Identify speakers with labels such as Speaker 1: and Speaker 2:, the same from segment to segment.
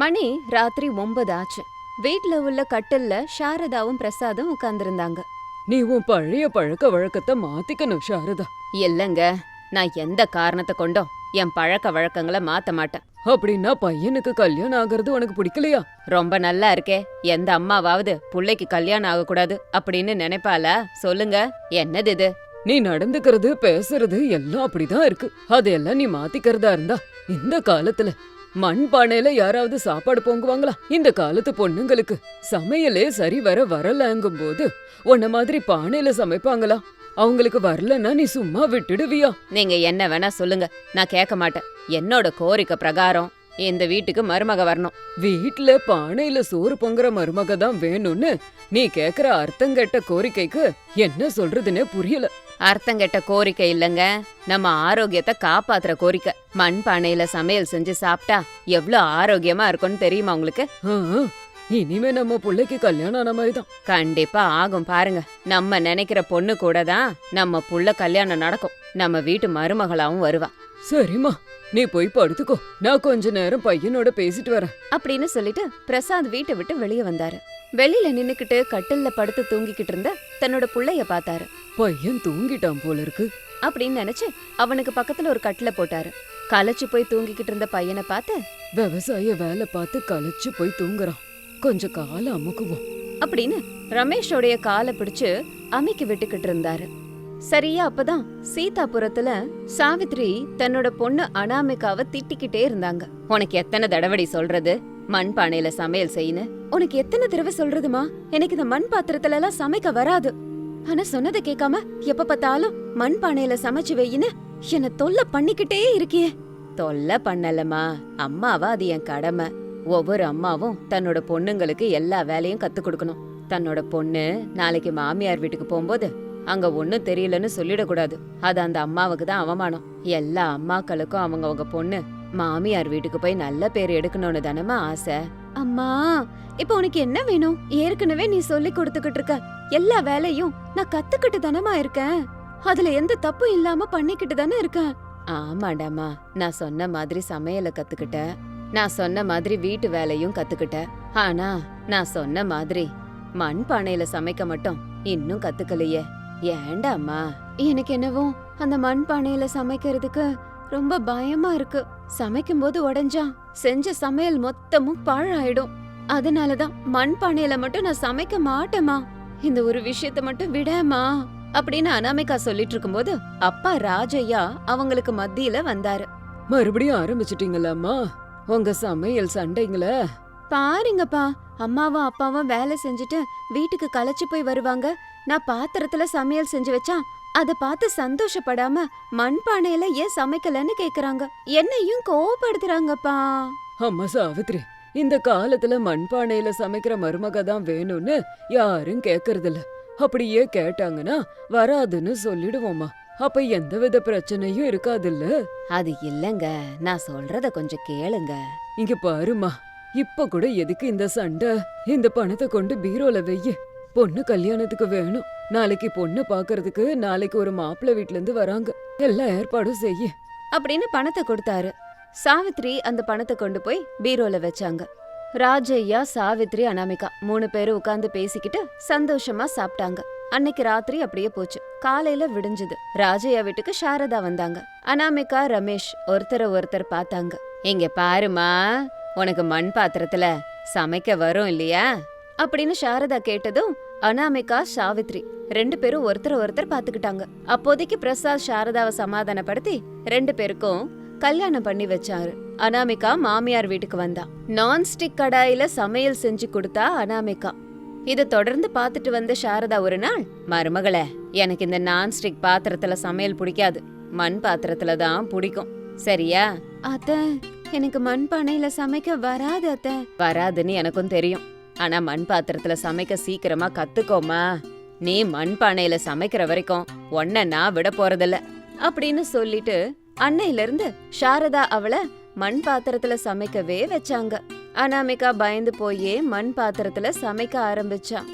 Speaker 1: மணி ராத்திரி ஒன்பது ஆச்சு. வீட்ல உள்ள கட்டில்ல சாரதாவும் பிரசாதும் உட்கார்ந்திருந்தாங்க
Speaker 2: நீ உன் பழைய பழக்க வழக்கத்தை மாத்திக்கணும் சாரதா.
Speaker 1: இல்லங்க நான் எந்த காரணத்தை கொண்டும் என் பழக்க வழக்கங்களை மாத்த மாட்டேன்.
Speaker 2: அப்படின்னா பையனுக்கு கல்யாணம் ஆகிறது உனக்கு பிடிக்கலையா?
Speaker 1: ரொம்ப நல்லா இருக்கே எந்த அம்மாவாவது புள்ளைக்கு கல்யாணம் ஆகக்கூடாது அப்படின்னு நினைப்பாளா? சொல்லுங்க என்னது இது?
Speaker 2: நீ நடந்துக்கிறது பேசுறது எல்லாம் அப்படிதான் இருக்கு. அதையெல்லாம் நீ மாத்திக்கிறதா இருந்தா இந்த காலத்துல மண்பானையில யாராவது சாப்பாடு பொங்குவாங்களா? இந்த காலத்து பொண்ணுங்களுக்கு சமையலே சரி வர வரலங்கும் போது உன்ன மாதிரி பானையில சமைப்பாங்களா? அவங்களுக்கு வரலன்னா நீ சும்மா விட்டுடுவியா?
Speaker 1: நீங்க என்ன வேணா சொல்லுங்க. நான் கேட்க மாட்டேன். என்னோட கோரிக்கை பிரகாரம் இந்த வீட்டுக்கு மருமக வரணும்.
Speaker 2: வீட்ல பானையில சோறு பொங்குற மருமக தான் வேணும்னு நீ கேக்குற அர்த்தங்கெட்ட கோரிக்கைக்கு என்ன சொல்றதுன்னே புரியல.
Speaker 1: அர்த்தங்கெட்ட கோரிக்கை இல்லைங்க. நம்ம ஆரோக்கியத்தை காப்பாத்துற கோரிக்கை. மண் பானையில சமையல் செஞ்சு சாப்பிட்டா எவ்வளோ ஆரோக்கியமா இருக்கும்னு தெரியுமா உங்களுக்கு?
Speaker 2: ஆ, ஆ, இனிமே நம்ம புள்ளைக்கு கல்யாணம் ஆன மாதிரி தான்
Speaker 1: கண்டிப்பா ஆகும் பாருங்க. நம்ம நினைக்கிற பொண்ணு கூட தான் நம்ம புள்ள கல்யாணம் நடக்கும். நம்ம வீட்டு மருமகளாவும் வருவா.
Speaker 2: சரிம்மா. நீ போய் படுத்துக்கோ. நான் கொஞ்ச நேரம் பையனோட பேசிட்டு வரேன்.
Speaker 1: அப்படின்னு சொல்லிட்டு பிரசாத் வீட்டை விட்டு வெளியே வந்தாரு. வெளியில நின்னுக்கிட்டு கட்டில்ல படுத்து தூங்கிக்கிட்டு இருந்த தன்னோட புள்ளைய பார்த்தாரு.
Speaker 2: பையன் தூங்கிட்டான் போல இருக்கு.
Speaker 1: அப்படின்னு நினைச்சு அவனுக்கு பக்கத்துல ஒரு கட்டில போட்டாரு. களைச்சு போய் தூங்கிக்கிட்டு இருந்த பையனை பார்த்து
Speaker 2: விவசாய வேலை பார்த்து களைச்சு போய் தூங்குறான். கொஞ்சம் காலம் அமுக்குவோம்.
Speaker 1: அப்படின்னு ரமேஷோடைய காலை பிடிச்சு அமைக்கி விட்டுக்கிட்டு இருந்தாரு. சரியா அப்பதான் சீதாபுரத்துல சாவித்ரி தன்னோட பொண்ணு அனாமிகாவை திட்டிக்கிட்டே இருந்தாங்க. உனக்கு எத்தனை தடவடி சொல்றது? மண் பானையில சமையல் செய்யுன்னு உனக்கு எத்தனை தடவை சொல்றதுமா? எனக்கு இந்த மண் பாத்திரத்துல எல்லாம் சமைக்க வராது. ஆனா சொன்னதை கேட்காம எப்ப பார்த்தாலும் மண் பானையில சமைச்சு வையின்னு என்ன தொல்லை பண்ணிக்கிட்டே இருக்கியே. தொல்லை பண்ணலமா அம்மாவா அது என் கடமை. ஒவ்வொரு அம்மாவும் தன்னோட பொண்ணுங்களுக்கு எல்லா வேலையும் கத்து கொடுக்கணும். தன்னோட பொண்ணு நாளைக்கு மாமியார் வீட்டுக்கு போகும்போது அங்க ஒண்ணும் தெரியலன்னு சொல்லிடக்கூடாது. அது அந்த அம்மாவுக்கு தான் அவமானம். எல்லா அம்மாக்களுக்கும் அவங்க அவங்க பொண்ணு மாமியார் வீட்டுக்கு போய் நல்ல பேர் எடுக்கணும்னு தானமா ஆசை? அம்மா இப்போ உனக்கு என்ன வேணும்? ஏற்கனவே நீ சொல்லி கொடுத்துக்கிட்டு இருக்க எல்லா வேலையும் நான் கத்துக்கிட்டு தானமா இருக்கேன். அதுல எந்த தப்பும் இல்லாம பண்ணிக்கிட்டு தானே இருக்கேன் ஆமாடாமா நான் சொன்ன மாதிரி சமையலை கத்துக்கிட்டேன் நான் சொன்ன மாதிரி வீட்டு வேலையும் கத்துக்கிட்டேன் ஆனா நான் சொன்ன மாதிரி மண் பானையில சமைக்க மட்டும் இன்னும் கத்துக்கலையே. ஏண்டாம்மா எனக்கு என்னவோ அந்த மண் பானையில சமைக்கிறதுக்கு ரொம்ப பயமா இருக்கு. சமைக்கும் போது உடைஞ்சா செஞ்ச சமையல் மொத்தமும் பாழாயிடும். அதனாலதான் மண் பானையில மட்டும் நான் சமைக்க மாட்டேமா இந்த ஒரு விஷயத்த மட்டும் விடேமா அப்படின்னு அனாமிகா சொல்லிட்டு இருக்கும்போது அப்பா ராஜையா அவங்களுக்கு மத்தியில வந்தாரு.
Speaker 2: மறுபடியும் ஆரம்பிச்சிட்டீங்களாம்மா? உங்க சமையல் சண்டைங்கள?
Speaker 1: பாருங்கப்பா அம்மாவும் அப்பாவும் வேலை செஞ்சுட்டு வீட்டுக்கு களைச்சு போய் வருவாங்க. நான் பாத்திரத்துல சமையல் செஞ்சு வச்சா அத பார்த்து சந்தோஷப்படாம மண் பானையில ஏன் சமைக்கலன்னு கேக்குறாங்க. என்னையும் கோவப்படுத்துறாங்கப்பா.
Speaker 2: அம்மா சாவித்ரி இந்த காலத்துல மண்பானையில சமைக்கிற மருமக தான் வேணும்னு யாரும் கேக்குறதில்ல. அப்படியே கேட்டாங்கன்னா வராதுன்னு சொல்லிடுவோம்மா. அப்ப எந்தவித பிரச்சனையும் இருக்காதுல்ல?
Speaker 1: அது இல்லங்க. நான் சொல்றத கொஞ்சம் கேளுங்க.
Speaker 2: இங்க பாருமா இப்ப கூட எதுக்கு இந்த சண்டை? இந்த பணத்தை கொண்டு பீரோல வெய்யு. பொண்ணு கல்யாணத்துக்கு வேணும். நாளைக்கு பொண்ணு பாக்குறதுக்கு நாளைக்கு ஒரு மாப்பிள்ளை வீட்ல இருந்து வராங்க. எல்லா ஏற்பாடும் செய்ய.
Speaker 1: அப்படின்னு பணத்தை கொடுத்தாரு. சாவித்ரி அந்த பணத்தை கொண்டு போய் பீரோல வச்சாங்க. ராஜையா சாவித்ரி அனாமிகா மூணு பேரும் உட்கார்ந்து பேசிக்கிட்டு சந்தோஷமா சாப்பிட்டாங்க. அன்னைக்கு ராத்திரி அப்படியே போச்சு. காலையில விடிஞ்சது. ராஜையா வீட்டுக்கு சாரதா வந்தாங்க. அனாமிகா ரமேஷ் ஒருத்தர ஒருத்தர் பார்த்தாங்க. இங்க பாருமா உனக்கு மண் பாத்திரத்துல சமைக்க வரும் இல்லையா? அப்படின்னு சாரதா கேட்டதும் அனாமிகா சாவித்ரி ரெண்டு பேரும் ஒருத்தர் ஒருத்தர் பாத்துக்கிட்டாங்க அப்போதைக்கு பிரசாத் சாரதாவை சமாதானப்படுத்தி ரெண்டு பேருக்கும் கல்யாணம் பண்ணி வச்சாரு. அனாமிகா மாமியார் வீட்டுக்கு வந்தா. நான்ஸ்டிக் கடாயில சமையல் செஞ்சு கொடுத்தா அனாமிகா. இத தொடர்ந்து பார்த்துட்டு வந்த சாரதா ஒரு நாள் மருமகளே எனக்கு இந்த நான்ஸ்டிக் பாத்திரத்துல சமையல் பிடிக்காது. மண் பாத்திரத்துல தான் பிடிக்கும். சரியா? அத்த எனக்கு மண் பானையில சமைக்க வராது அத்த. வராதுன்னு எனக்கும் தெரியும். ஆனா மண் பாத்திரத்துல சமைக்க சீக்கிரமா கத்துக்கோமா. நீ மண் பானையில சமைக்கிற வரைக்கும் உன்ன நான் விட போறதில்ல. அப்படின்னு சொல்லிட்டு அன்னையில இருந்து சாரதா அவளை மண் பாத்திரத்துல சமைக்கவே வச்சாங்க. அனாமிகா பயந்து போயே மண் பாத்திரத்துல சமைக்க ஆரம்பிச்சா.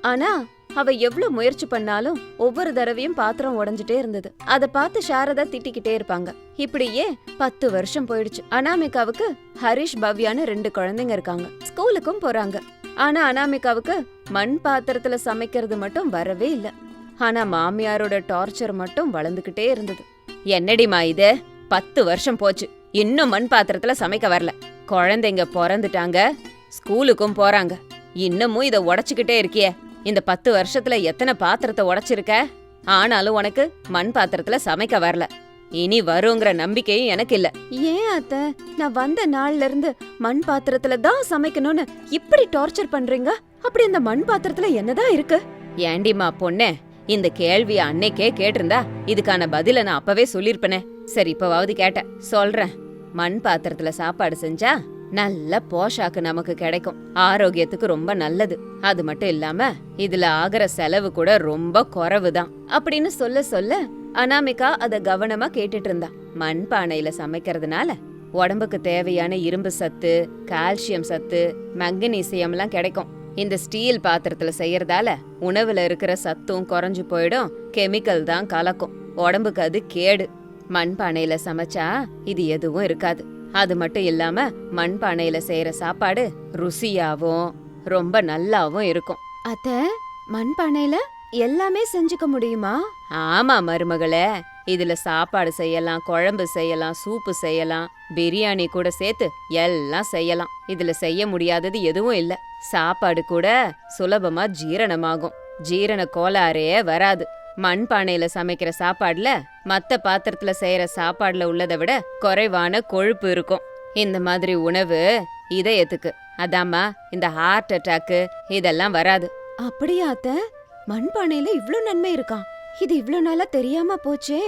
Speaker 1: ஆனா அவ எவ்வளவு முயற்சி பண்ணாலும் ஒவ்வொரு தடவையும் பாத்திரம் உடஞ்சிட்டே இருந்தது. அத பார்த்து சாரதா திட்டிக்கிட்டே இருப்பாங்க. இப்படியே பத்து வருஷம் போயிடுச்சு. அனாமிகாவுக்கு ஹரிஷ் பவ்யான்னு ரெண்டு குழந்தைங்க இருக்காங்க. ஸ்கூலுக்கும் போறாங்க. ஆனா அனாமிகாவுக்கு மண் பாத்திரத்துல சமைக்கிறது மட்டும் வரவே இல்ல. ஆனா மாமியாரோட டார்ச்சர் மட்டும் வளர்ந்துகிட்டே இருந்தது. என்னடிமா இது? பத்து வருஷம் போச்சு. இன்னும் மண் பாத்திரத்துல சமைக்க வரல. குழந்தைங்க பிறந்துட்டாங்க. ஸ்கூலுக்கும் போறாங்க. இன்னமும் இத உடைச்சுக்கிட்டே இருக்கியே. இந்த பத்து வருஷத்துல எத்தனை பாத்திரத்தை உடைச்சிருக்க? ஆனாலும் உனக்கு மண் பாத்திரத்துல சமைக்க வரல. இனி வருங்கிற நம்பிக்கையும் எனக்கு இல்ல. ஏன் அத்த? நான் வந்த நாள்ல இருந்து மண் பாத்திரத்துல தான் சமைக்கணும்னு இப்படி டார்ச்சர் பண்றீங்க? அப்படி இந்த மண் பாத்திரத்துல என்னதான் இருக்கு? ஏண்டிமா பொண்ணே இந்த கேள்விய அன்னைக்கே கேட்டிருந்தா இதுக்கான பதில நான் அப்பவே சொல்லிருப்பனே சரி இப்பவாவது கேட்டேன். சொல்றேன். மண் பாத்திரத்துல சாப்பாடு செஞ்சா நல்ல போஷாக்கு நமக்கு கிடைக்கும். ஆரோக்கியத்துக்கு ரொம்ப நல்லது. அது மட்டும் இல்லாம இதுல ஆகிற செலவு கூட ரொம்ப குறைவுதான். அப்படின்னு சொல்ல சொல்ல அனாமிகா அதை கவனமா கேட்டுட்டு இருந்தா. மண் பானையில சமைக்கிறதுனால உடம்புக்கு தேவையான இரும்பு சத்து கால்சியம் சத்து மங்கனீசியம்லாம் கிடைக்கும். இந்த ஸ்டீல் பாத்திரத்துல செய்யறதால உணவுல இருக்கிற சத்தும் குறைஞ்சு போயிடும் கெமிக்கல் தான் கலக்கும். உடம்புக்கு அது கேடு. மண் பானையில சமைச்சா இது எதுவும் இருக்காது. அது மட்டும் இல்லாம மண் பானையில செய்யற சாப்பாடு ருசியாவும் ரொம்ப நல்லாவும் இருக்கும். அத்த மண் பானையில எல்லாமே செஞ்சுக்க முடியுமா? ஆமா மருமகளே. இதுல சாப்பாடு செய்யலாம் குழம்பு செய்யலாம் சூப்பு செய்யலாம் பிரியாணி கூட சேர்த்து எல்லாம் செய்யலாம். இதுல செய்ய முடியாதது எதுவும் இல்ல. சாப்பாடு கூட சுலபமா ஜீரணமாகும். ஜீரண கோளாறே வராது. மண் பானையில சமைக்கிற சாப்பாடுல மத்த பாத்திரத்துல செய்யற சாப்பாடுல உள்ளதை விட குறைவான கொழுப்பு இருக்கும். இந்த மாதிரி உணவு இதயத்துக்கு. அதாம்மா இந்த ஹார்ட் அட்டாக்கு இதெல்லாம் வராது. அப்படியா அத்த? மண் பானையில இவ்ளோ நன்மை இருக்கா இது இவ்ளோ நாளா தெரியாம போச்சே.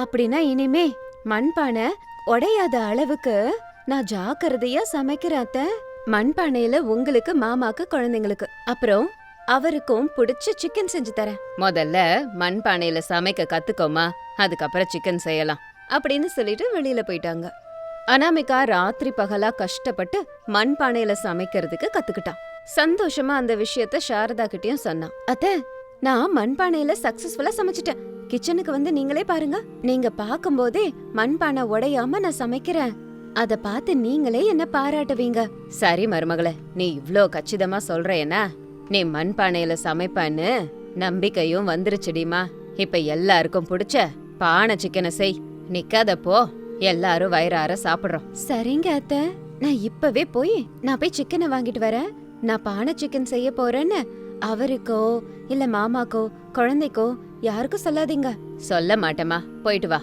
Speaker 1: அப்படின்னா இனிமே மண்பானை உடையாத அளவுக்கு நான் ஜாக்கிரதையா சமைக்கிறேன் அத்த. மண்பானையில உங்களுக்கு மாமாக்கு குழந்தைங்களுக்கு. அப்புறம் அவருக்கும் பிடிச்ச சிக்கன் செஞ்சு தரேன். முதல்ல மண்பானையில சமைக்க கத்துக்கோமா? அதுக்கப்புறம் சிக்கன் செய்யலாம். அப்படின்னு சொல்லிட்டு வெளியில போயிட்டாங்க. அனாமிகா ராத்திரி பகலா கஷ்டப்பட்டு மண்பானையில சமைக்கிறதுக்கு கத்துக்கிட்டான் சந்தோஷமா அந்த விஷயத்த சாரதா கிட்டயும் சொன்னான். அத்த நான் மண்பானையில சக்சஸ்ஃபுல்லா சமைச்சிட்டேன். கிச்சனுக்கு வந்து நீங்களே பாருங்க. நீங்க பாக்கும்போதே மண்பானை உடையாம நான் சமைக்கிறேன். அத பார்த்து நீங்களே என்ன பாராட்டுவீங்க. சரி மருமகளே நீ இவ்ளோ கச்சிதமா சொல்றேனா நீ மண்பானையில சமைப்பான்னு நம்பிக்கையும் வந்துருச்சுடிமா. இப்ப எல்லாருக்கும் பிடிச்ச பானை சிக்கனை செய். நிக்காத போ. எல்லாரும் வயிறார சாப்பிடுறோம். சரிங்க அத்த. நான் இப்பவே போய் நான் போய் சிக்கனை வாங்கிட்டு வரேன். நான் பானை சிக்கன் செய்ய போறேன்னு அவருக்கோ இல்ல மாமாக்கோ குழந்தைக்கோ யாருக்கும் சொல்லாதீங்க. சொல்ல மாட்டேமா போயிட்டு வா.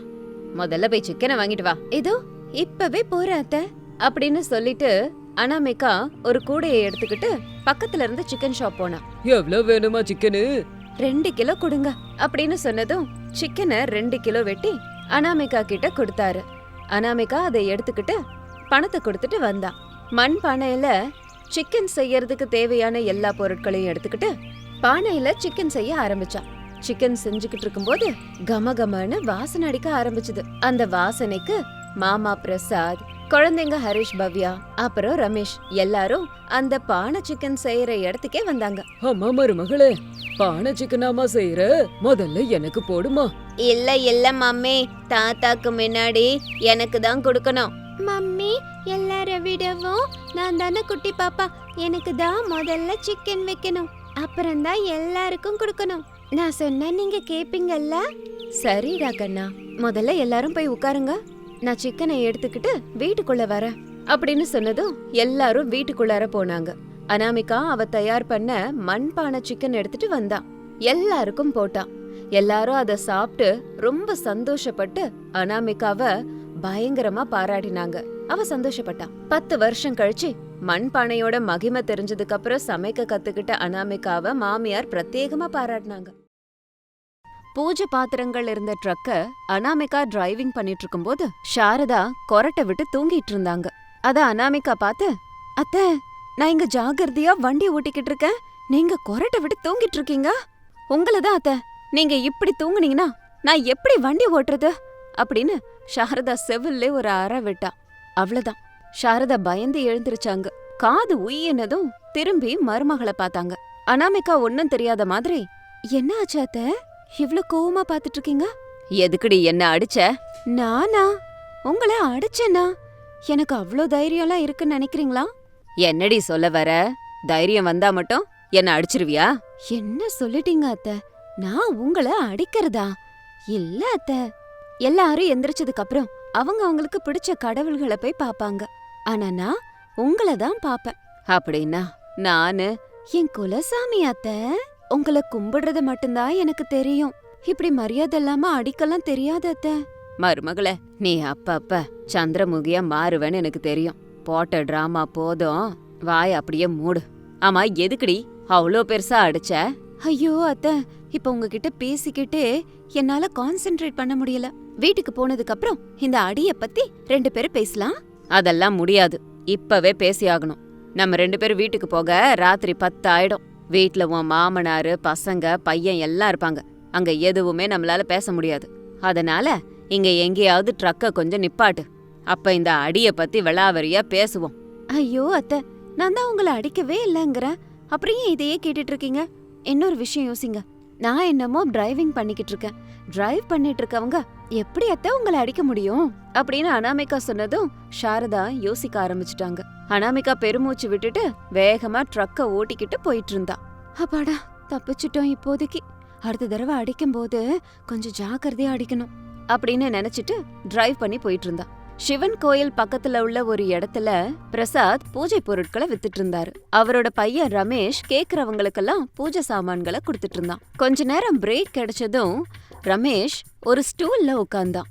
Speaker 1: முதல்ல போய் சிக்கனை வாங்கிட்டு வா. இதோ இப்பவே போறேன் அத்த. அப்படின்னு சொல்லிட்டு அனாமிகா ஒரு கூடையை எடுத்துக்கிட்டு பக்கத்துல இருந்து சிக்கன் ஷாப் போனா.
Speaker 2: எவ்வளவு வேணுமா சிக்கனு
Speaker 1: ரெண்டு கிலோ கொடுங்க. அப்படின்னு சொன்னதும் சிக்கனை ரெண்டு கிலோ வெட்டி அனாமிகா கிட்ட கொடுத்தாரு. அனாமிகா அதை எடுத்துக்கிட்டு பணத்தை கொடுத்துட்டு வந்தா. மண் பானையில சிக்கன் செய்யறதுக்கு தேவையான எல்லா பொருட்களையும் எடுத்துக்கிட்டு பானையில சிக்கன் செய்ய ஆரம்பிச்சா சிக்கன் செஞ்சுக்கிட்டு இருக்கும்போது கமகமன்னு வாசனை அடிக்க ஆரம்பிச்சது. அந்த வாசனைக்கு மாமா பிரசாத் குழந்தைங்க ஹரிஷ் பவ்யா அப்புறம் ரமேஷ் எல்லாரும் அந்த பானை சிக்கன் செய்யற இடத்துக்கே வந்தாங்க.
Speaker 2: அம்மா மருமகளே பானை சிக்கனாமா செய்யற? முதல்ல எனக்கு போடுமா?
Speaker 1: இல்ல இல்ல மம்மி தாத்தாக்கு முன்னாடி எனக்கு தான் கொடுக்கணும். எல்லார விடவும் நான் தானே குட்டி பாப்பா. எனக்கு தான் முதல்ல சிக்கன் வைக்கணும். அப்புறம் தான் எல்லாருக்கும் கொடுக்கணும். நான் சொன்னா நீங்க கேப்பீங்கல்ல? சரி ராகண்ணா. முதல்ல எல்லாரும் போய் உட்காருங்க. நான் சிக்கனை எடுத்துக்கிட்டு வீட்டுக்குள்ள வரேன். அப்படின்னு சொன்னதும் எல்லாரும் வீட்டுக்குள்ளார போனாங்க. அனாமிகா அவ தயார் பண்ண மண்பானை சிக்கன் எடுத்துட்டு வந்தா. எல்லாருக்கும் போட்டா. எல்லாரும் அத சாப்பிட்டு ரொம்ப சந்தோஷப்பட்டு அனாமிகாவை பயங்கரமா பாராட்டினாங்க. அவ சந்தோஷப்பட்டான் பத்து வருஷம் கழிச்சு மண்பானையோட மகிமை தெரிஞ்சதுக்கு அப்புறம் சமைக்க கத்துக்கிட்ட அனாமிகாவ மாமியார் பிரத்யேகமா பாராட்டினாங்க. பூஜை பாத்திரங்கள் இருந்த ட்ரக்க அனாமிகா டிரைவிங் பண்ணிட்டு இருக்கும்போது சாரதா கொரட்டை விட்டு தூங்கிட்டு இருந்தாங்க. அத அனாமிகா பார்த்து அத்த நான் இங்க ஜாகிரதையா வண்டி ஓட்டிக்கிட்டு இருக்கேன். நீங்க கொரட்டை விட்டு தூங்கிட்டு இருக்கீங்க? உங்களதான் அத்த. நீங்க இப்படி தூங்குனீங்கன்னா நான் எப்படி வண்டி ஓட்டுறது? அப்படின்னு சாரதா செவில்ல ஒரு அற விட்டா. அவ்வளவுதான். சாரதா பயந்து எழுந்திருச்சாங்க. காது உயினதும் திரும்பி மருமகளை பார்த்தாங்க. அனாமிகா ஒன்னும் தெரியாத மாதிரி என்ன ஆச்சு அத்த? இவ்ளோ கோவமா பாத்துட்டு இருக்கீங்க எதுக்குடி என்ன அடிச்ச? நானா? உங்களை அடிச்சனா? எனக்கு அவ்ளோ தைரியம்லாம் இருக்குன்னு நினைக்கிறீங்களா? என்னடி சொல்ல வர? தைரியம் வந்தா மட்டும் என்ன அடிச்சிருவியா? என்ன சொல்லிட்டீங்க அத்த? நான் உங்களை அடிக்கிறதா? இல்ல அத்த. எல்லாரும் எந்திரிச்சதுக்கு அப்புறம் அவங்க அவங்களுக்கு பிடிச்ச கடவுள்களை போய் பாப்பாங்க ஆனா நான் உங்களை தான் பாப்பேன் அப்படின்னா நானு? என் குலசாமி அத்த உங்களை கும்பிடுறது மட்டும்தான் எனக்கு தெரியும். இப்படி மரியாதை இல்லாம அடிக்கலாம் தெரியாது அத்த. மருமகளே நீ அப்ப அப்ப சந்திரமுகியா மாறுவேன்னு எனக்கு தெரியும். போட்ட டிராமா போதும். வாய் அப்படியே மூடு. ஆமா எதுக்குடி? அவ்வளோ பெருசா அடிச்ச? ஐயோ அத்த. இப்ப உங்ககிட்ட பேசிக்கிட்டே என்னால கான்சென்ட்ரேட் பண்ண முடியல. வீட்டுக்கு போனதுக்கு அப்புறம் இந்த அடிய பத்தி ரெண்டு பேரும் பேசலாம்? அதெல்லாம் முடியாது. இப்பவே பேசியாகணும். நம்ம ரெண்டு பேரும் வீட்டுக்கு போக ராத்திரி பத்து ஆயிடும் வீட்ல உன் மாமனாரு பசங்க பையன் எல்லாம் இருப்பாங்க. அங்க எதுவுமே நம்மளால பேச முடியாது. அதனால இங்க எங்கேயாவது ட்ரக்க கொஞ்சம் நிப்பாட்டு. அப்ப இந்த அடிய பத்தி விளாவரியா பேசுவோம். ஐயோ அத்தை. நான் தான் உங்களை அடிக்கவே இல்லைங்கிறேன். அப்புறம் ஏன் இதையே கேட்டுட்டு இருக்கீங்க? இன்னொரு விஷயம் யோசிங்க. நான் என்னமோ டிரைவிங் பண்ணிக்கிட்டு இருக்கேன். டிரைவ் பண்ணிட்டு இருக்கவங்க எப்படி எத்த உங்களை அடிக்க முடியும்? அப்படின்னு அனாமிகா சொன்னதும் சாரதா யோசிக்க ஆரம்பிச்சிட்டாங்க. அனாமிகா பெருமூச்சு விட்டுட்டு வேகமா ட்ரக்க ஓட்டிக்கிட்டு போயிட்டு இருந்தா. அப்பாடா தப்பிச்சிட்டோம் இப்போதைக்கு. அடுத்த தடவை அடிக்கும் போது கொஞ்சம் ஜாக்கிரதையா அடிக்கணும் அப்படின்னு நினைச்சிட்டு டிரைவ் பண்ணி போயிட்டு இருந்தா. சிவன் கோயில் பக்கத்துல உள்ள ஒரு இடத்துல பிரசாத் பூஜை பொருட்களை வித்துட்டு இருந்தாரு. அவரோட பையன் ரமேஷ் கேக்குறவங்களுக்கெல்லாம் பூஜை சாமான்களை கொடுத்துட்டு இருந்தான். கொஞ்ச நேரம் பிரேக் கிடைச்சதும் ரமேஷ் ஒரு ஸ்டூல்ல உட்கார்ந்தான்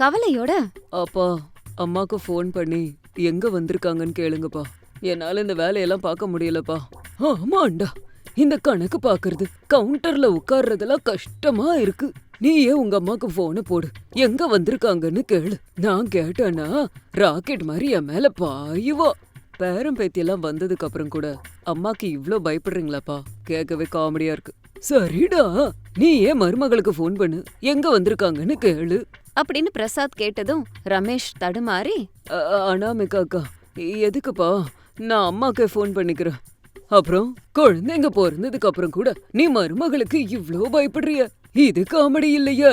Speaker 1: கவலையோட
Speaker 2: அப்பா அம்மாக்கு ஃபோன் பண்ணி எங்க வந்திருக்காங்கன்னு கேளுங்கப்பா. என்னால இந்த வேலையெல்லாம் பார்க்க முடியலப்பா. ஆமாண்டா இந்த கணக்கு பாக்குறது கவுண்டர்ல உட்கார்றதெல்லாம் கஷ்டமா இருக்கு. நீயே உங்க அம்மாக்கு போனை போடு. எங்க வந்திருக்காங்கன்னு கேளு. நான் கேட்டேன்னா ராக்கெட் மாதிரி என் மேல பாயுவா. பேரம் பேத்தியெல்லாம் வந்ததுக்கு அப்புறம் கூட அம்மாக்கு இவ்ளோ பயப்படுறீங்களாப்பா. கேட்கவே காமெடியா இருக்கு. சரிடா. நீ ஏன் மருமகளுக்கு ஃபோன் பண்ணு? எங்க வந்திருக்காங்கன்னு கேளு.
Speaker 1: அப்படின்னு பிரசாத் கேட்டதும் ரமேஷ் தடுமாறி
Speaker 2: அ- அனாமிகா அக்கா எதுக்குப்பா? நான் அம்மாக்கு ஃபோன் பண்ணிக்கிறேன். அப்புறம் குழந்தைங்க பிறந்ததுக்கு அப்புறம் கூட நீ மருமகளுக்கு இவ்ளோ பயப்படுறிய. இது காமெடி இல்லையா.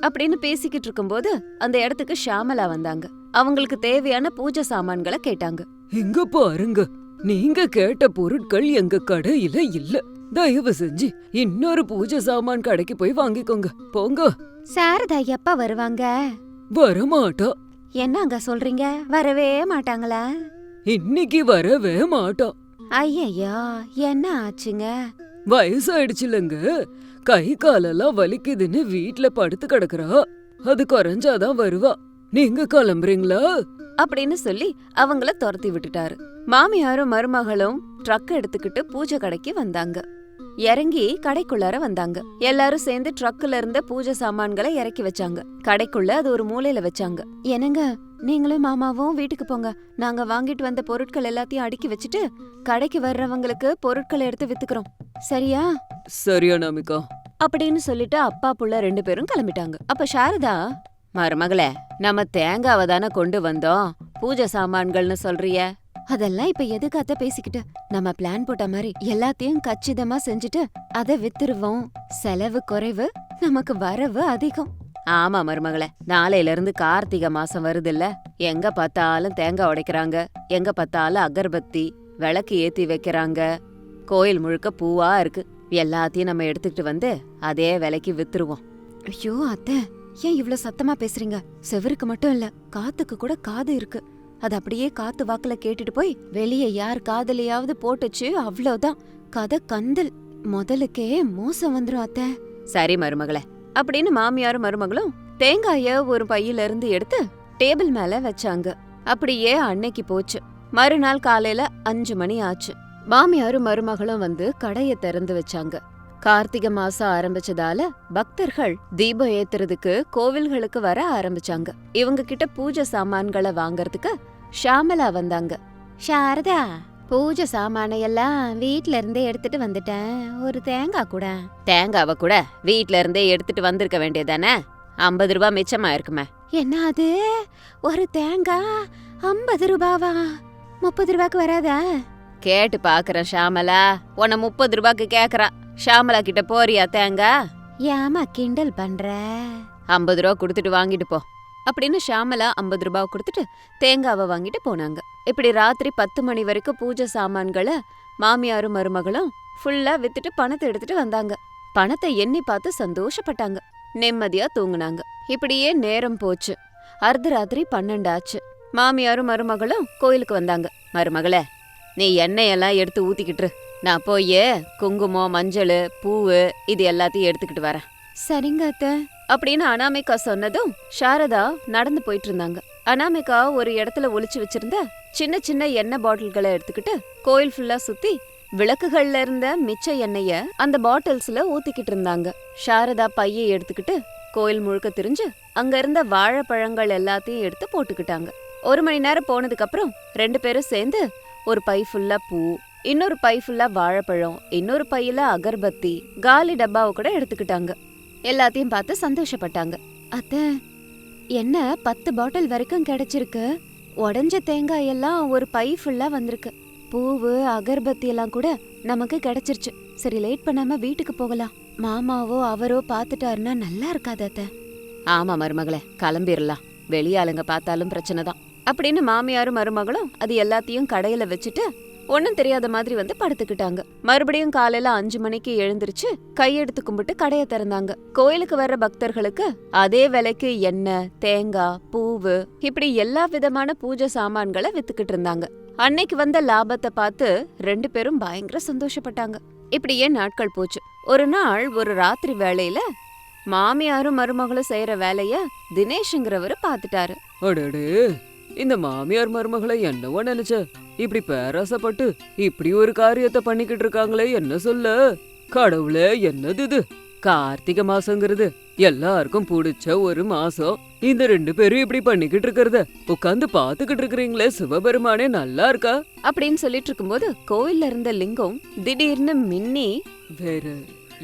Speaker 1: அப்படின்னு பேசிக்கிட்டு இருக்கும்போது அந்த இடத்துக்கு ஷாமலா வந்தாங்க. அவங்களுக்கு தேவையான பூஜை சாமான்களை கேட்டாங்க.
Speaker 2: இங்க பாருங்க. நீங்க கேட்ட பொருட்கள் எங்க கடையில இல்ல. தயவு செஞ்சு இன்னொரு பூஜை சாமான் கடைக்கு போய் வாங்கிக்கோங்க. போங்க.
Speaker 1: சாரதா எப்ப வருவாங்க?
Speaker 2: வரமாட்டா.
Speaker 1: என்னங்க சொல்றீங்க? வரவே மாட்டாங்களா?
Speaker 2: இன்னைக்கு வரவே மாட்டா.
Speaker 1: ஐயையோ என்ன ஆச்சுங்க?
Speaker 2: வயசாயிடுச்சுலங்க. கை காலெல்லாம் வலிக்குதுன்னு வீட்ல படுத்து கிடக்குறா. அது குறைஞ்சாதான் வருவா. நீங்க கிளம்புறீங்களா?
Speaker 1: அப்படின்னு சொல்லி அவங்கள துரத்தி விட்டுட்டாரு. மாமியாரும் மருமகளும் ட்ரக் எடுத்துக்கிட்டு பூஜை கடைக்கு வந்தாங்க. இறங்கி கடைக்குள்ளார வந்தாங்க. எல்லாரும் சேர்ந்து ட்ரக்ல இருந்த பூஜை சாமான்களை இறக்கி வச்சாங்க. கடைக்குள்ள அது ஒரு மூலையில வச்சாங்க. என்னங்க? நீங்களும் மாமாவும் வீட்டுக்கு போங்க. நாங்க வாங்கிட்டு வந்த பொருட்கள் எல்லாத்தையும் அடுக்கி வச்சுட்டு கடைக்கு வர்றவங்களுக்கு பொருட்களை எடுத்து வித்துக்கிறோம். சரியா?
Speaker 2: சரியா நாமிகா.
Speaker 1: அப்படின்னு சொல்லிட்டு அப்பா புள்ள ரெண்டு பேரும் கிளம்பிட்டாங்க. அப்ப சாரதா மருமகளே நம்ம தேங்காவை தானே கொண்டு வந்தோம். பூஜை சாமான்கள்னு சொல்றிய. அதெல்லாம் இப்ப எதுக்கு அத்தை பேசிக்கிட்டு? நம்ம பிளான் போட்ட மாதிரி எல்லாத்தையும் கச்சிதமா செஞ்சுட்டு அத வித்துருவோம். செலவு குறைவு நமக்கு வரவு அதிகம். ஆமா மருமகளே. நாளையில இருந்து கார்த்திகை மாசம் வருதுல்ல. எங்க பார்த்தாலும் தேங்காய் உடைக்கிறாங்க. எங்க பார்த்தாலும் அகர்பத்தி விளக்கு ஏத்தி வைக்கிறாங்க. கோயில் முழுக்க பூவா இருக்கு. எல்லாத்தையும் நம்ம எடுத்துக்கிட்டு வந்து அதே விலைக்கு வித்துருவோம். ஐயோ அத்தை. ஏன் இவ்ளோ சத்தமா பேசுறீங்க? செவருக்கு மட்டும் இல்ல காத்துக்கு கூட காது இருக்கு. அது அப்படியே காத்து வாக்குல கேட்டுட்டு போய் வெளியே யார் காதுலயாவது போட்டுச்சு அவ்வளவுதான் கதை கந்தல். முதலுக்கே மோசம் வந்துரும் அத்தை. சரி மருமகளே. அப்படின்னு மாமியாரும் மருமகளும் தேங்காய ஒரு பையில இருந்து எடுத்து டேபிள் மேல வச்சாங்க. அப்படியே அன்னைக்கு போச்சு. மறுநாள் காலையில அஞ்சு மணி ஆச்சு. மாமியாரும் மருமகளும் வந்து கடைய திறந்து வச்சாங்க. கார்த்திகை மாசம் ஆரம்பிச்சதால பக்தர்கள் தீபம் ஏத்துறதுக்கு கோவில்களுக்கு வர ஆரம்பிச்சாங்க. இவங்க கிட்ட பூஜை சாமான்களை வாங்கறதுக்கு ஷாமலா வந்தாங்க. சாரதா பூஜை சாமான எல்லாம் வீட்ல இருந்தே எடுத்துட்டு வந்துட்டேன். ஒரு தேங்காய் கூட. தேங்காவை கூட வீட்ல இருந்தே எடுத்துட்டு வந்திருக்க வேண்டியதானே ஐம்பது ரூபாய் மிச்சமா இருக்குமே. என்ன அது? ஒரு தேங்காய் ஐம்பது ரூபாவா? முப்பது ரூபாய்க்கு வராதா? கேட்டு பாக்குறேன் ஷாமலா. உன்னை முப்பது ரூபாய்க்கு கேக்குறா. ஷாமலா கிட்ட போறியா தேங்காய் ஏமா கிண்டல் பண்ற? ஐம்பது ரூபா கொடுத்துட்டு வாங்கிட்டு போ. அப்படின்னு ஷாமலா ஐம்பது ரூபாய் கொடுத்துட்டு தேங்காவை வாங்கிட்டு போனாங்க. இப்படி ராத்திரி பத்து மணி வரைக்கும் பூஜை சாமான்களை மாமியாரும் மருமகளும் ஃபுல்லா வித்துட்டு பணத்தை எடுத்துட்டு வந்தாங்க. பணத்தை எண்ணி பார்த்து சந்தோஷப்பட்டாங்க. நிம்மதியா தூங்குனாங்க. இப்படியே நேரம் போச்சு. அர்த்தராத்திரி பன்னெண்டாச்சு. மாமியாரும் மருமகளும் கோயிலுக்கு வந்தாங்க. மருமகளே நீ எண்ணெயெல்லாம் எடுத்து ஊத்திக்கிட்டு இரு. நான் போய் குங்குமம் மஞ்சள் பூவு இது எல்லாத்தையும் எடுத்துக்கிட்டு வரேன். சரிங்க அத்தை. அப்படின்னு அனாமிகா சொன்னதும் சாரதா நடந்து போயிட்டு இருந்தாங்க அனாமிகா ஒரு இடத்துல ஒளிச்சு வச்சிருந்த சின்ன சின்ன எண்ணெய் பாட்டில்களை எடுத்துக்கிட்டு கோயில் ஃபுல்லா சுத்தி விளக்குகள்ல இருந்த மிச்ச எண்ணெய அந்த பாட்டில்ஸ்ல ஊத்திக்கிட்டு இருந்தாங்க. சாரதா பையை எடுத்துக்கிட்டு கோயில் முழுக்க திரிஞ்சு அங்க இருந்த வாழைப்பழங்கள் எல்லாத்தையும் எடுத்து போட்டுக்கிட்டாங்க. ஒரு மணி நேரம் போனதுக்கு அப்புறம் ரெண்டு பேரும் சேர்ந்து ஒரு பை ஃபுல்லா பூ இன்னொரு பை ஃபுல்லா வாழைப்பழம் இன்னொரு பையில அகர்பத்தி காலி டப்பாவை கூட எடுத்துக்கிட்டாங்க. எல்லாத்தையும் பார்த்து சந்தோஷப்பட்டாங்க. அத்த என்ன பத்து பாட்டில் வரைக்கும் கிடைச்சிருக்கு? உடஞ்ச தேங்காய் எல்லாம் ஒரு பை ஃபுல்லா வந்திருக்கு. பூவு அகர்பத்தி எல்லாம் கூட நமக்கு கிடைச்சிருச்சு. சரி லேட் பண்ணாம வீட்டுக்கு போகலாம். மாமாவோ அவரோ பாத்துட்டாருன்னா நல்லா இருக்காது அத்த. ஆமா மருமகளே கிளம்பிடலாம் வெளியாளுங்க பார்த்தாலும் பிரச்சனை தான். அப்படின்னு மாமியாரும் மருமகளும் அது எல்லாத்தையும் கடையில வச்சுட்டு ஒன்னும் தெரியாத மாதிரி வந்து படுத்துக்கிட்டாங்க. மறுபடியும் காலையில அஞ்சு மணிக்கு எழுந்திருச்சு கையெடுத்து கும்பிட்டு கடையை திறந்தாங்க. கோயிலுக்கு வர்ற பக்தர்களுக்கு அதே விலைக்கு எண்ணெய் தேங்காய் பூவு இப்படி எல்லா விதமான பூஜை சாமான்களை வித்துக்கிட்டு இருந்தாங்க. அன்னைக்கு வந்த லாபத்தை பார்த்து ரெண்டு பேரும் பயங்கர சந்தோஷப்பட்டாங்க. இப்படியே நாட்கள் போச்சு. ஒரு நாள் ஒரு ராத்திரி வேலையில மாமியாரும் மருமகளும் செய்யற வேலைய தினேஷ்ங்கிறவரு பாத்துட்டாரு
Speaker 2: இந்த மாமியார் மருமகளை என்னவோ நினைச்ச. இப்படி பேராசப்பட்டு இப்படி ஒரு காரியத்தை பண்ணிக்கிட்டு இருக்காங்களே என்ன சொல்ல? கடவுளே என்னது இது? கார்த்திகை மாசங்கிறது எல்லாருக்கும் பிடிச்ச ஒரு மாசம். இந்த ரெண்டு பேரும் இப்படி பண்ணிக்கிட்டு இருக்கிறத உட்காந்து பாத்துக்கிட்டு இருக்கிறீங்களே சிவபெருமானே நல்லா இருக்கா?
Speaker 1: அப்படின்னு சொல்லிட்டு இருக்கும்போது கோயில்ல இருந்த லிங்கம் திடீர்னு மின்னி
Speaker 2: வேற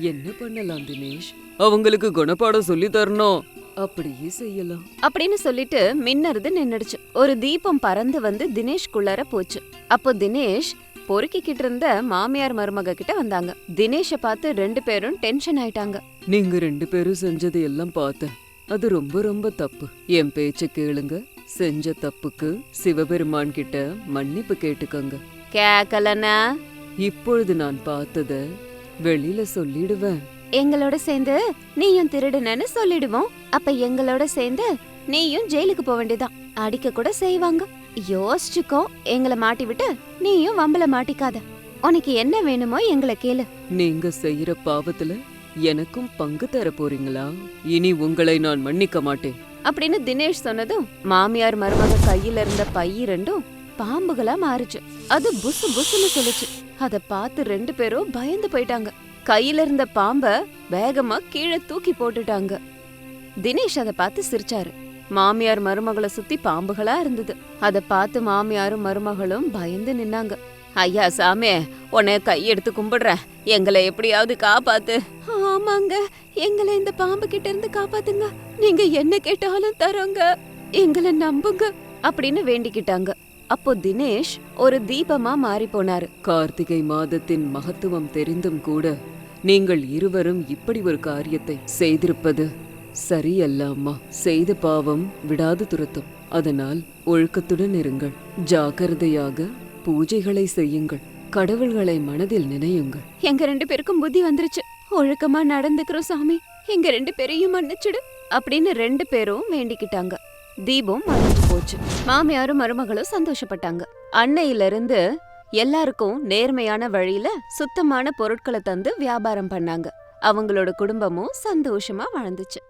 Speaker 2: என்ன பண்ணலாம் தினேஷ்? அவங்களுக்கு குணப்பாடம் சொல்லி தரணும். அப்படியே செய்யலாம்.
Speaker 1: அப்படின்னு சொல்லிட்டு மின்னறது நின்னுடுச்சு. ஒரு தீபம் பறந்து வந்து தினேஷ்குள்ளார போச்சு. அப்போ தினேஷ் பொறுக்கிக்கிட்டு இருந்த மாமியார் மருமக கிட்ட வந்தாங்க. தினேஷ பார்த்து ரெண்டு பேரும் டென்ஷன் ஆயிட்டாங்க.
Speaker 2: நீங்க ரெண்டு பேரும் செஞ்சது எல்லாம் பார்த்தேன். அது ரொம்ப ரொம்ப தப்பு. என் பேச்ச கேளுங்க. செஞ்ச தப்புக்கு சிவபெருமான் கிட்ட மன்னிப்பு கேட்டுக்கங்க.
Speaker 1: கேக்கலனா
Speaker 2: இப்பொழுது நான் பார்த்தத வெளியில சொல்லிடுவேன்.
Speaker 1: எங்களோட சேர்ந்து நீயும் திருடுனன்னு சொல்லிடுவோம். அப்ப எங்களோட சேர்ந்து நீயும் ஜெயிலுக்கு போக வேண்டியதான் அடிக்க கூட செய்வாங்க. யோசிச்சுக்கோ எங்களை மாட்டி விட்டு நீயும் வம்பல மாட்டிக்காத. உனக்கு என்ன வேணுமோ எங்களை கேளு.
Speaker 2: நீங்க செய்யற பாவத்துல எனக்கும் பங்கு தர போறீங்களா? இனி உங்களை நான் மன்னிக்க மாட்டேன்.
Speaker 1: அப்படின்னு தினேஷ் சொன்னதும் மாமியார் மருமக கையில இருந்த பை ரெண்டும் பாம்புகளா மாறுச்சு. அது புசு புசுன்னு சொல்லுச்சு. அத பார்த்து ரெண்டு பேரும் பயந்து போயிட்டாங்க. கையில இருந்த பாம்ப வேகமா கீழே தூக்கி போட்டுட்டாங்க. தினேஷ் அதை பார்த்து சிரிச்சாரு. மாமியார் மருமகளை சுத்தி பாம்புகளா இருந்தது. அதை பார்த்து மாமியாரும் மருமகளும் பயந்து நின்னாங்க. ஐயா சாமி உன்னை கையெடுத்து கும்பிடுறேன். எங்களை எப்படியாவது காப்பாத்து. ஆமாங்க. எங்களை இந்த பாம்பு கிட்ட இருந்து காப்பாத்துங்க. நீங்க என்ன கேட்டாலும் தரோங்க. எங்களை நம்புங்க. அப்படின்னு வேண்டிக்கிட்டாங்க. அப்போ தினேஷ் ஒரு தீபமா மாறி போனாரு.
Speaker 2: கார்த்திகை மாதத்தின் மகத்துவம் தெரிந்தும் கூட நீங்கள் இருவரும் இப்படி ஒரு காரியத்தை செய்திருப்பது சரியல்ல அம்மா செய்த பாவம் விடாது துரத்தும். அதனால் ஒழுக்கத்துடன் இருங்கள். ஜாக்கிரதையாக பூஜைகளை செய்யுங்கள். கடவுள்களை மனதில் நினையுங்கள்.
Speaker 1: எங்க ரெண்டு பேருக்கும் புத்தி வந்துருச்சு. ஒழுக்கமா நடந்துக்கிறோம் சாமி. எங்க ரெண்டு பேரையும் மன்னிச்சிடு. அப்படின்னு ரெண்டு பேரும் வேண்டிக்கிட்டாங்க. தீபம் மறைஞ்சு போச்சு மாமியாரும் மருமகளும் சந்தோஷப்பட்டாங்க. அன்னையில இருந்து எல்லாருக்கும் நேர்மையான வழியில சுத்தமான பொருட்களை தந்து வியாபாரம் பண்ணாங்க. அவங்களோட குடும்பமும் சந்தோஷமா வாழ்ந்துச்சு.